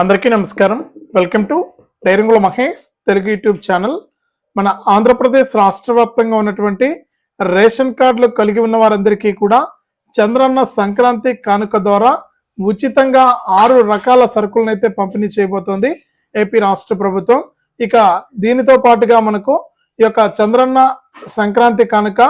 అందరికీ నమస్కారం. Welcome to డైరంగుల Mahesh Telugu YouTube channel. మన ఆంధ్రప్రదేశ్ రాష్ట్ర వ్యాప్తంగా ఉన్నటువంటి రేషన్ కార్డులు కలిగి ఉన్న వారందరికీ కూడా చంద్రన్న సంక్రాంతి కానుక ద్వారా ఉచితంగా ఆరు రకాల సరుకులను అయితే పంపిణీ చేయబోతోంది ఏపీ రాష్ట్ర ప్రభుత్వం. ఇక దీనితో పాటుగా మనకు ఈ యొక్క చంద్రన్న సంక్రాంతి కానుక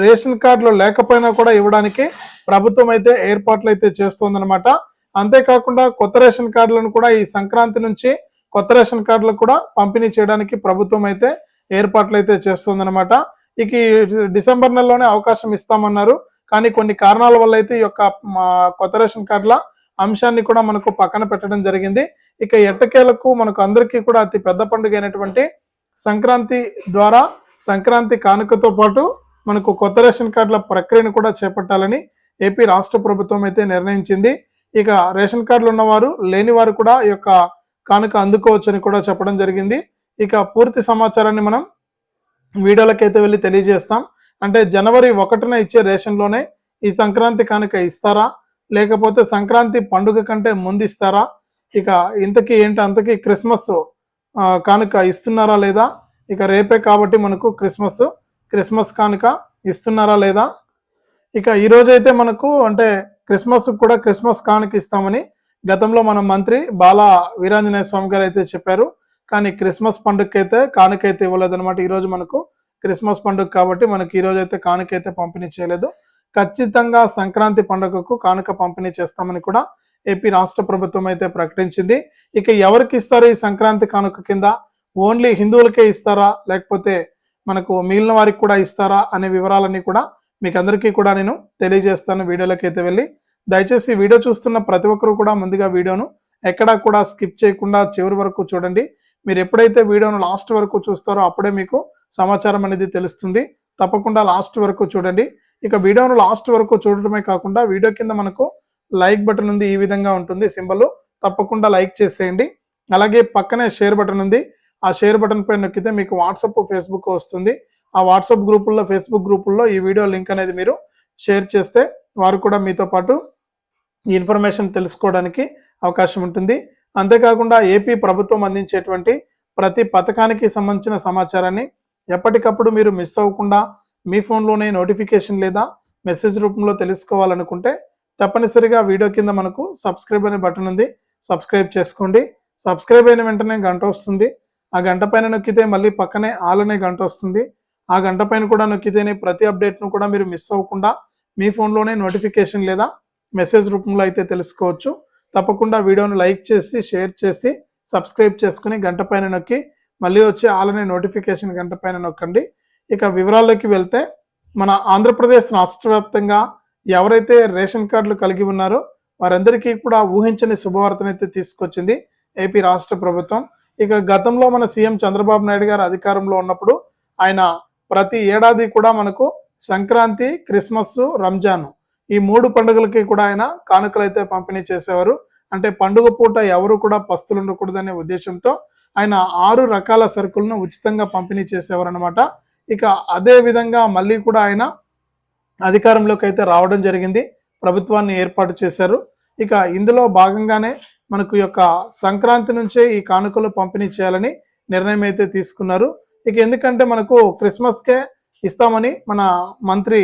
రేషన్ కార్డులు లేకపోయినా కూడా ఇవ్వడానికి ప్రభుత్వం అయితే ఏర్పాట్లు అయితే చేస్తోందనమాట అంతేకాకుండా కొత్త రేషన్ కార్డులను కూడా ఈ సంక్రాంతి నుంచి కొత్త రేషన్ కార్డులు కూడా పంపిణీ చేయడానికి ప్రభుత్వం అయితే ఏర్పాట్లు అయితే చేస్తుందన్నమాట. ఇక డిసెంబర్ నెలలోనే అవకాశం ఇస్తామన్నారు. కానీ కొన్ని కారణాల వల్ల అయితే ఈ యొక్క కొత్త రేషన్ కార్డుల అంశాన్ని కూడా మనకు పక్కన పెట్టడం జరిగింది. ఇక ఎట్టకేలకు మనకు అందరికీ కూడా అతి పెద్ద పండుగ అయినటువంటి సంక్రాంతి ద్వారా సంక్రాంతి కానుకతో పాటు మనకు కొత్త రేషన్ కార్డుల ప్రక్రియను కూడా చేపట్టాలని ఏపీ రాష్ట్ర ప్రభుత్వం అయితే నిర్ణయించింది. ఇక రేషన్ కార్డులు ఉన్నవారు లేని వారు కూడా ఈ యొక్క కానుక అందుకోవచ్చని కూడా చెప్పడం జరిగింది. ఇక పూర్తి సమాచారాన్ని మనం వీడియోలకైతే వెళ్ళి తెలియజేస్తాం. అంటే జనవరి ఒకటిన ఇచ్చే రేషన్లోనే ఈ సంక్రాంతి కానుక ఇస్తారా? లేకపోతే సంక్రాంతి పండుగ కంటే ముందు ఇస్తారా? ఇక ఇంతకీ ఏంటి అంతకీ క్రిస్మస్ కానుక ఇస్తున్నారా లేదా? ఇక రేపే కాబట్టి మనకు క్రిస్మస్ క్రిస్మస్ కానుక ఇస్తున్నారా లేదా? ఇక ఈరోజైతే అయితే మనకు అంటే క్రిస్మస్ కూడా క్రిస్మస్ కానుక ఇస్తామని గతంలో మన మంత్రి బాలా వీరాంజనేయ స్వామి గారు అయితే చెప్పారు. కానీ క్రిస్మస్ పండుగకి అయితే కానుక అయితే ఇవ్వలేదు అనమాట మనకు క్రిస్మస్ పండుగ కాబట్టి మనకి ఈ రోజు అయితే కానుక అయితే పంపిణీ చేయలేదు. ఖచ్చితంగా సంక్రాంతి పండుగకు కానుక పంపిణీ చేస్తామని కూడా ఏపీ రాష్ట్ర ప్రభుత్వం అయితే ప్రకటించింది. ఇక ఎవరికి ఇస్తారు ఈ సంక్రాంతి కానుక కింద? ఓన్లీ హిందువులకే ఇస్తారా? లేకపోతే మనకు మిగిలిన వారికి కూడా ఇస్తారా? అనే వివరాలన్నీ కూడా మీకు అందరికీ కూడా నేను తెలియజేస్తాను. వీడియోలోకి అయితే వెళ్ళి దయచేసి వీడియో చూస్తున్న ప్రతి ఒక్కరు కూడా ముందుగా వీడియోను ఎక్కడా కూడా స్కిప్ చేయకుండా చివరి వరకు చూడండి. మీరు ఎప్పుడైతే వీడియోను లాస్ట్ వరకు చూస్తారో అప్పుడే మీకు సమాచారం అనేది తెలుస్తుంది. తప్పకుండా లాస్ట్ వరకు చూడండి. ఇక వీడియోను లాస్ట్ వరకు చూడటమే కాకుండా వీడియో కింద మనకు లైక్ బటన్ ఉంది ఈ విధంగా ఉంటుంది సింబల్. తప్పకుండా లైక్ చేసేయండి. అలాగే పక్కనే షేర్ బటన్ ఉంది. ఆ షేర్ బటన్ పైన నొక్కితే మీకు వాట్సప్ ఫేస్బుక్ వస్తుంది. ఆ వాట్సాప్ గ్రూపుల్లో ఫేస్బుక్ గ్రూపుల్లో ఈ వీడియో లింక్ అనేది మీరు షేర్ చేస్తే వారు కూడా మీతో పాటు ఈ ఇన్ఫర్మేషన్ తెలుసుకోవడానికి అవకాశం ఉంటుంది. అంతేకాకుండా ఏపీ ప్రభుత్వం అందించేటువంటి ప్రతి పథకానికి సంబంధించిన సమాచారాన్ని ఎప్పటికప్పుడు మీరు మిస్ అవ్వకుండా మీ ఫోన్లోనే నోటిఫికేషన్ లేదా మెసేజ్ రూపంలో తెలుసుకోవాలనుకుంటే తప్పనిసరిగా వీడియో కింద మనకు సబ్స్క్రైబ్ అనే బటన్ ఉంది. సబ్స్క్రైబ్ చేసుకోండి. సబ్స్క్రైబ్ అయిన వెంటనే గంట వస్తుంది. ఆ గంట పైన నొక్కితే మళ్ళీ పక్కనే ఆల్ అనే గంట వస్తుంది. ఆ గంట పైన కూడా నొక్కితేనే ప్రతి అప్డేట్ను కూడా మీరు మిస్ అవ్వకుండా మీ ఫోన్లోనే నోటిఫికేషన్ లేదా మెసేజ్ రూపంలో అయితే తెలుసుకోవచ్చు. తప్పకుండా వీడియోను లైక్ చేసి షేర్ చేసి సబ్స్క్రైబ్ చేసుకుని గంట పైన నొక్కి మళ్ళీ వచ్చి ఆలనే నోటిఫికేషన్ గంట పైన నొక్కండి. ఇక వివరాల్లోకి వెళ్తే మన ఆంధ్రప్రదేశ్ రాష్ట్ర వ్యాప్తంగా ఎవరైతే రేషన్ కార్డులు కలిగి ఉన్నారో వారందరికీ కూడా ఊహించని శుభవార్తనైతే తీసుకొచ్చింది ఏపీ రాష్ట్ర ప్రభుత్వం. ఇక గతంలో మన సీఎం చంద్రబాబు నాయుడు గారు అధికారంలో ఉన్నప్పుడు ఆయన ప్రతి ఏడాది కూడా మనకు సంక్రాంతి క్రిస్మస్ రంజాన్ ఈ మూడు పండుగలకి కూడా ఆయన కానుకలు అయితే పంపిణీ చేసేవారు. అంటే పండుగ పూట ఎవరు కూడా పస్తులు ఉండకూడదనే ఉద్దేశంతో ఆయన ఆరు రకాల సరుకులను ఉచితంగా పంపిణీ చేసేవారు అనమాట ఇక అదే విధంగా మళ్ళీ కూడా ఆయన అధికారంలోకి అయితే రావడం జరిగింది. ప్రభుత్వాన్ని ఏర్పాటు చేశారు. ఇక ఇందులో భాగంగానే మనకు యొక్క సంక్రాంతి నుంచే ఈ కానుకలు పంపిణీ చేయాలని నిర్ణయం అయితే తీసుకున్నారు. ఇక ఎందుకంటే మనకు క్రిస్మస్కే ఇస్తామని మన మంత్రి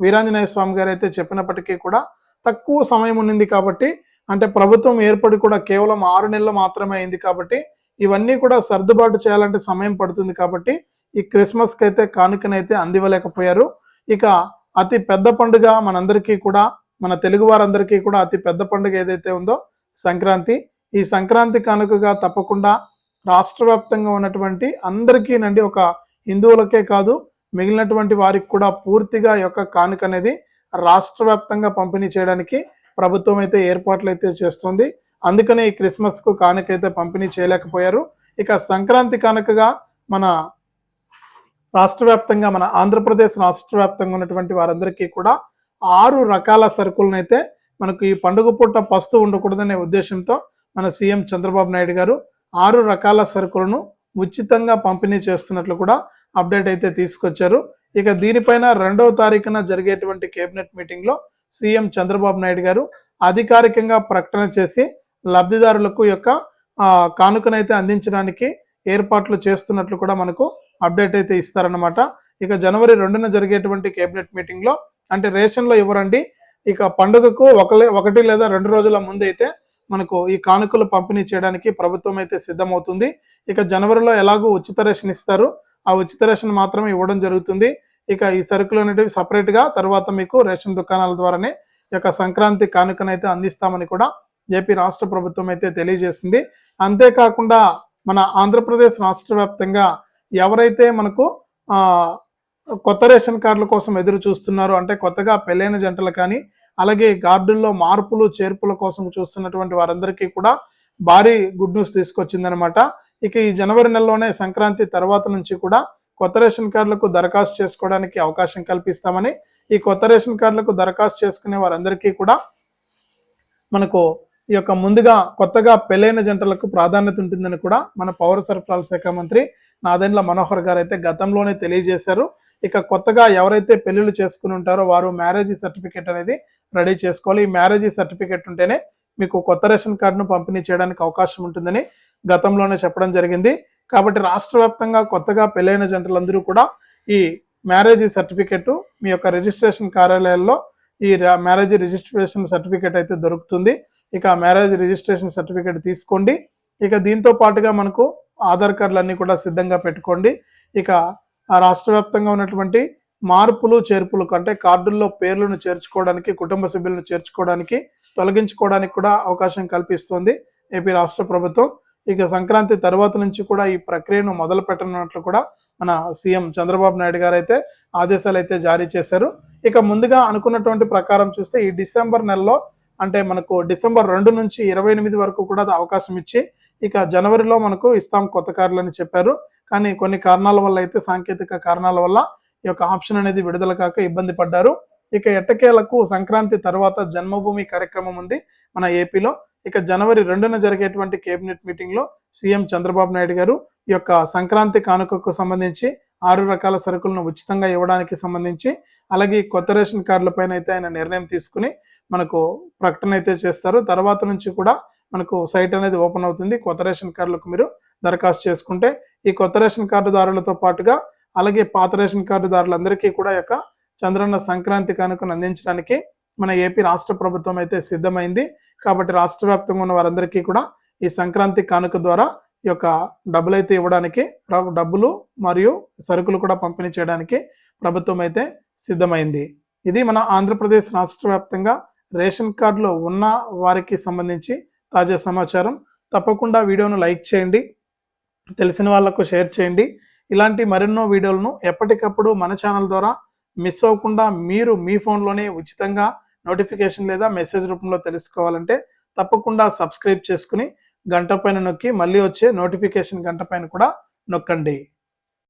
వీరాంజనేయ స్వామి గారు అయితే చెప్పినప్పటికీ కూడా తక్కువ సమయం ఉన్నింది కాబట్టి అంటే ప్రభుత్వం ఏర్పడి కూడా కేవలం ఆరు నెలలు మాత్రమే అయింది కాబట్టి ఇవన్నీ కూడా సర్దుబాటు చేయాలంటే సమయం పడుతుంది కాబట్టి ఈ క్రిస్మస్కి అయితే కానుకనైతే అందివ్వలేకపోయారు. ఇక అతి పెద్ద పండుగ మనందరికీ కూడా మన తెలుగు వారందరికీ కూడా అతి పెద్ద పండుగ ఏదైతే ఉందో సంక్రాంతి. ఈ సంక్రాంతి కానుకగా తప్పకుండా రాష్ట్ర వ్యాప్తంగా ఉన్నటువంటి అందరికీ నండి ఒక హిందువులకే కాదు మిగిలినటువంటి వారికి కూడా పూర్తిగా యొక్క కానుక అనేది రాష్ట్ర వ్యాప్తంగా పంపిణీ చేయడానికి ప్రభుత్వం అయితే ఏర్పాట్లు అయితే చేస్తుంది. అందుకనే ఈ క్రిస్మస్కు కానుక అయితే పంపిణీ చేయలేకపోయారు. ఇక సంక్రాంతి కానుకగా మన రాష్ట్ర వ్యాప్తంగా మన ఆంధ్రప్రదేశ్ రాష్ట్ర వ్యాప్తంగా ఉన్నటువంటి వారందరికీ కూడా ఆరు రకాల సరుకులను అయితే మనకు ఈ పండుగ పూట పస్తు ఉండకూడదనే ఉద్దేశంతో మన సీఎం చంద్రబాబు నాయుడు గారు ఆరు రకాల సరుకులను ఉచితంగా పంపిణీ చేస్తున్నట్లు కూడా అప్డేట్ అయితే తీసుకొచ్చారు. ఇక దీనిపైన రెండవ తారీఖున జరిగేటువంటి కేబినెట్ మీటింగ్లో సీఎం చంద్రబాబు నాయుడు గారు అధికారికంగా ప్రకటన చేసి లబ్ధిదారులకు యొక్క కానుకనైతే అందించడానికి ఏర్పాట్లు చేస్తున్నట్లు కూడా మనకు అప్డేట్ అయితే ఇస్తారన్నమాట. ఇక జనవరి రెండున జరిగేటువంటి కేబినెట్ మీటింగ్లో అంటే రేషన్లో ఇవ్వరండి. ఇక పండుగకు ఒకలే ఒకటి లేదా రెండు రోజుల ముందు అయితే మనకు ఈ కానుకలు పంపిణీ చేయడానికి ప్రభుత్వం అయితే సిద్ధమవుతుంది. ఇక జనవరిలో ఎలాగో ఉచిత రేషన్ ఇస్తారు. ఆ ఉచిత రేషన్ మాత్రమే ఇవ్వడం జరుగుతుంది. ఇక ఈ సరుకులు అనేటివి సపరేట్గా తర్వాత మీకు రేషన్ దుకాణాల ద్వారానే ఈ యొక్క సంక్రాంతి కానుకనైతే అందిస్తామని కూడా ఏపీ రాష్ట్ర ప్రభుత్వం అయితే తెలియజేసింది. అంతేకాకుండా మన ఆంధ్రప్రదేశ్ రాష్ట్ర వ్యాప్తంగా ఎవరైతే మనకు కొత్త రేషన్ కార్డుల కోసం ఎదురు చూస్తున్నారు అంటే కొత్తగా పెళ్ళైన జంటలు కానీ అలాగే గార్డుల్లో మార్పులు చేర్పుల కోసం చూస్తున్నటువంటి వారందరికీ కూడా భారీ గుడ్ న్యూస్ తీసుకొచ్చిందనమాట. ఇక ఈ జనవరి నెలలోనే సంక్రాంతి తర్వాత నుంచి కూడా కొత్త రేషన్ కార్డులకు దరఖాస్తు చేసుకోవడానికి అవకాశం కల్పిస్తామని ఈ కొత్త రేషన్ కార్డులకు దరఖాస్తు చేసుకునే వారందరికీ కూడా మనకు ఈ యొక్క ముందుగా కొత్తగా పెళ్ళైన జంటలకు ప్రాధాన్యత ఉంటుందని కూడా మన పౌర సరఫరాల శాఖ మంత్రి నాదెండ్ల మనోహర్ గారు అయితే గతంలోనే తెలియజేశారు. ఇక కొత్తగా ఎవరైతే పెళ్ళిళ్ళు చేసుకుని ఉంటారో వారు మ్యారేజ్ సర్టిఫికేట్ అనేది రెడీ చేసుకోవాలి. ఈ మ్యారేజ్ సర్టిఫికేట్ ఉంటేనే మీకు కొత్త రేషన్ కార్డును పంపిణీ చేయడానికి అవకాశం ఉంటుందని గతంలోనే చెప్పడం జరిగింది. కాబట్టి రాష్ట్ర వ్యాప్తంగా కొత్తగా పెళ్ళైన జంటలందరూ కూడా ఈ మ్యారేజ్ సర్టిఫికేట్ మీ యొక్క రిజిస్ట్రేషన్ కార్యాలయాల్లో ఈ మ్యారేజ్ రిజిస్ట్రేషన్ సర్టిఫికేట్ అయితే దొరుకుతుంది. ఇక మ్యారేజ్ రిజిస్ట్రేషన్ సర్టిఫికేట్ తీసుకోండి. ఇక దీంతో పాటుగా మనకు ఆధార్ కార్డులు కూడా సిద్ధంగా పెట్టుకోండి. ఇక ఆ రాష్ట్ర వ్యాప్తంగా ఉన్నటువంటి మార్పులు చేర్పులు కంటే కార్డుల్లో పేర్లను చేర్చుకోవడానికి కుటుంబ సభ్యులను చేర్చుకోవడానికి తొలగించుకోవడానికి కూడా అవకాశం కల్పిస్తుంది ఏపీ రాష్ట్ర ప్రభుత్వం. ఇక సంక్రాంతి తర్వాత నుంచి కూడా ఈ ప్రక్రియను మొదలు పెట్టనున్నట్లు కూడా మన సీఎం చంద్రబాబు నాయుడు గారు అయితే ఆదేశాలు అయితే జారీ చేశారు. ఇక ముందుగా అనుకున్నటువంటి ప్రకారం చూస్తే ఈ డిసెంబర్ నెలలో అంటే మనకు డిసెంబర్ రెండు నుంచి ఇరవై ఎనిమిది వరకు కూడా అవకాశం ఇచ్చి ఇక జనవరిలో మనకు ఇస్తాం కొత్త కార్లు అని చెప్పారు. కానీ కొన్ని కారణాల వల్ల అయితే సాంకేతిక కారణాల వల్ల యొక్క ఆప్షన్ అనేది విడుదల కాక ఇబ్బంది పడ్డారు. ఇక ఎట్టకేలకు సంక్రాంతి తర్వాత జన్మభూమి కార్యక్రమం ఉంది మన ఏపీలో. ఇక జనవరి రెండున జరిగేటువంటి కేబినెట్ మీటింగ్లో సీఎం చంద్రబాబు నాయుడు గారు ఈ యొక్క సంక్రాంతి కానుకకు సంబంధించి ఆరు రకాల సరుకులను ఉచితంగా ఇవ్వడానికి సంబంధించి అలాగే ఈ కొత్త రేషన్ కార్డుల పైన అయితే ఆయన నిర్ణయం తీసుకుని మనకు ప్రకటన అయితే చేస్తారు. తర్వాత నుంచి కూడా మనకు సైట్ అనేది ఓపెన్ అవుతుంది. కొత్త రేషన్ కార్డులకు మీరు దరఖాస్తు చేసుకుంటే ఈ కొత్త రేషన్ కార్డుదారులతో పాటుగా అలాగే పాత రేషన్ కార్డుదారులందరికీ కూడా యొక్క చంద్రన్న సంక్రాంతి కానుకను అందించడానికి మన ఏపీ రాష్ట్ర ప్రభుత్వం అయితే సిద్ధమైంది. కాబట్టి రాష్ట్ర వ్యాప్తంగా ఉన్న వారందరికీ కూడా ఈ సంక్రాంతి కానుక ద్వారా ఈ యొక్క డబ్బులు అయితే ఇవ్వడానికి డబ్బులు మరియు సరుకులు కూడా పంపిణీ చేయడానికి ప్రభుత్వం అయితే సిద్ధమైంది. ఇది మన ఆంధ్రప్రదేశ్ రాష్ట్ర వ్యాప్తంగా రేషన్ కార్డులో ఉన్న వారికి సంబంధించి తాజా సమాచారం. తప్పకుండా వీడియోను లైక్ చేయండి. తెలిసిన వాళ్ళకు షేర్ చేయండి. ఇలాంటి మరెన్నో వీడియోలను ఎప్పటికప్పుడు మన ఛానల్ ద్వారా మిస్ అవ్వకుండా మీరు మీ ఫోన్లోనే ఉచితంగా నోటిఫికేషన్ లేదా మెసేజ్ రూపంలో తెలుసుకోవాలంటే తప్పకుండా సబ్స్క్రైబ్ చేసుకుని గంట పైన నొక్కి మళ్ళీ వచ్చే నోటిఫికేషన్ గంట పైన కూడా నొక్కండి.